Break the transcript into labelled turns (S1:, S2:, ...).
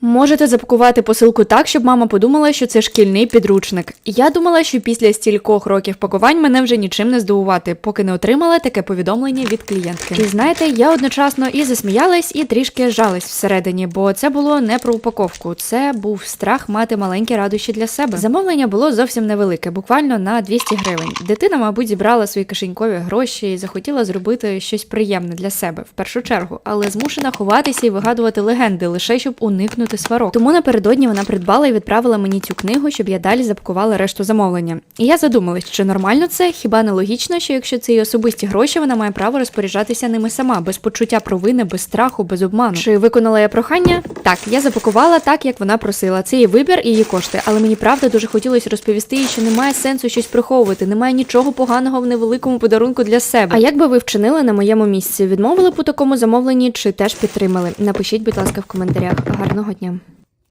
S1: Можете запакувати посилку так, щоб мама подумала, що це шкільний підручник. Я думала, що після стількох років пакувань мене вже нічим не здивувати, поки не отримала таке повідомлення від клієнтки. І знаєте, я одночасно і засміялась, і трішки жалась всередині, бо це було не про упаковку, це був страх мати маленькі радощі для себе. Замовлення було зовсім невелике, буквально на 200 гривень. Дитина, мабуть, зібрала свої кишенькові гроші і захотіла зробити щось приємне для себе в першу чергу, але змушена ховатися і вигадувати легенди лише щоб уникнути сварок. Тому напередодні вона придбала і відправила мені цю книгу, щоб я далі запакувала решту замовлення. І я задумалась, чи нормально це, хіба не логічно, що якщо це її особисті гроші, вона має право розпоряджатися ними сама, без почуття провини, без страху, без обману. Чи виконала я прохання? Так, я запакувала так, як вона просила. Це її вибір і її кошти. Але мені правда дуже хотілося розповісти їй, що немає сенсу щось приховувати, немає нічого поганого в невеликому подарунку для себе. А як би ви вчинили на моєму місці? Відмовили б у такому замовленні чи теж підтримали? Напишіть, будь ласка, в коментарях. Гарного дня. tygodnia.